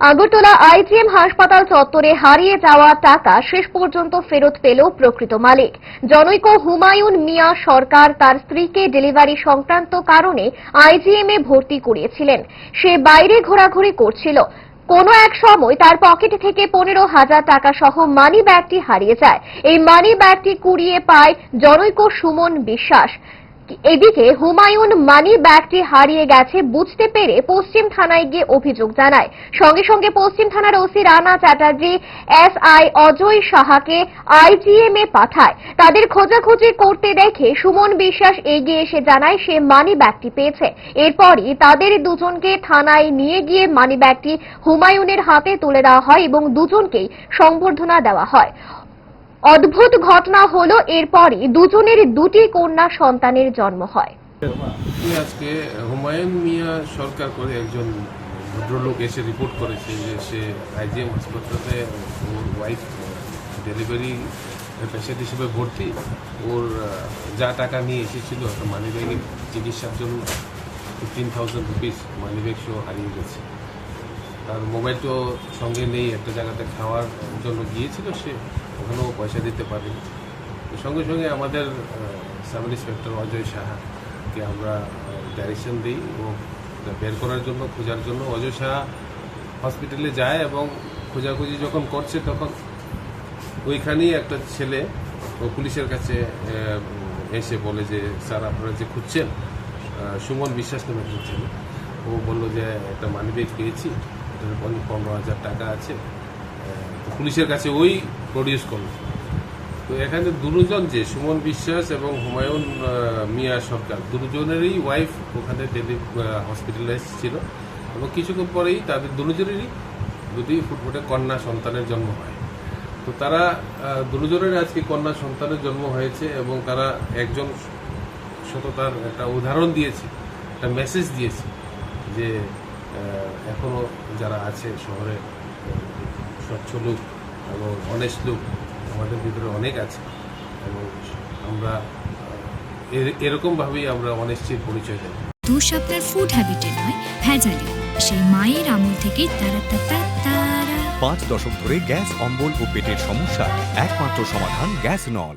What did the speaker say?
Agartala IgM হাসপাতাল চত্বরে হারিয়ে যাওয়া টাকা শেষ পর্যন্ত ফেরত পেল প্রকৃত মালিক। জনৈক হুমায়ুন মিয়া সরকার তার স্ত্রীকে ডেলিভারি সংক্রান্ত কারণে আইজিএম এ ভর্তি করিয়েছিলেন। সে বাইরে ঘোরাঘুরি করছিল। কোনো এক সময় তার পকেট থেকে পনেরো হাজার টাকা সহ মানি ব্যাগটি হারিয়ে যায়। এই মানি ব্যাগটি কুড়িয়ে পায় জনৈক সুমন বিশ্বাস। এদিকে হুমায়ুন মানি ব্যাগটি হারিয়ে গেছে বুঝতে পেরে পশ্চিম থানায় গিয়ে অভিযোগ জানায়। সঙ্গে সঙ্গে পশ্চিম থানার ওসি রানা চ্যাটার্জি এসআই অজয় সাহাকে আইজিএম এ পাঠায়। তাদের খোঁজাখুঁজি করতে দেখে সুমন বিশ্বাস এগিয়ে এসে জানায় সে মানি ব্যাগটি পেয়েছে। এরপরই তাদের দুজনকে থানায় নিয়ে গিয়ে মানি ব্যাগটি হুমায়ুনের হাতে তুলে দেওয়া হয় এবং দুজনকেই সংবর্ধনা দেওয়া হয়। অদ্ভুত ঘটনা হলো এরপরই দুজনের দুটি কন্যা সন্তানের জন্ম হয়। আজকে হুমায়ুন মিয়া সরকার করে একজন ভদ্রলোক এসে রিপোর্ট করেছে যে সে আইজিএম হাসপাতালে ওর ওয়াইফ ডেলিভারি পেশেন্ট হিসেবে ভর্তি। ওর যা টাকা নিয়ে এসেছিল, একটা মানি ব্যাগে চিকিৎসার জন্য fifteen thousand rupees money bag সহ হারিয়ে গেছে। তার মোবাইল তো সঙ্গে নেই একটা জায়গাতে খাওয়ার জন্য গিয়েছিল সে, ওখানেও পয়সা দিতে পারেনি। সঙ্গে সঙ্গে আমাদের সাব ইন্সপেক্টর অজয় সাহাকে আমরা ডাইরেকশন দিই এটা বের করার জন্য, খোঁজার জন্য। অজয় সাহা হসপিটালে যায় এবং খোঁজাখুঁজি যখন করছে, তখন ওইখানেই একটা ছেলে ও পুলিশের কাছে এসে বলে যে, স্যার, আপনারা যে খুঁজছেন সুমন বিশ্বাস নামে খুঁজছেন ও বলল যে, একটা মানি ব্যাগ পেয়েছি। পনেরো হাজার টাকা আছে। পুলিশের কাছে ওই প্রডিউস করল। তো এখানে দুজন যে, সুমন বিশ্বাস এবং হুমায়ুন মিয়া সরকার, দুজনেরই ওয়াইফ ওখানে ডেলি হসপিটালাইজ ছিল এবং কিছুক্ষণ পরেই তাদের দুজনেরই দুটি ফুটফুটে কন্যা সন্তানের জন্ম হয়। তো তারা দুজনের আজকে কন্যা সন্তানের জন্ম হয়েছে এবং তারা একজন সততার একটা উদাহরণ দিয়েছে, একটা মেসেজ দিয়েছে যে আহ, এখনও যারা আছে শহরে স্বচ্ছ লোক এবং অনেস্ট লোক আমাদের ভিতরে অনেক আছে এবং আমরা এরকমভাবেই আমরা অনেস্টির পরিচয় দেব। দোষ আপনার ফুড হ্যাবিটে নয় ভেজালে। সেই মায়ের আমল তারা তারা পাঁচ দশক ধরে গ্যাস অম্বল ও পেটের সমস্যা একমাত্র সমাধান গ্যাস নল।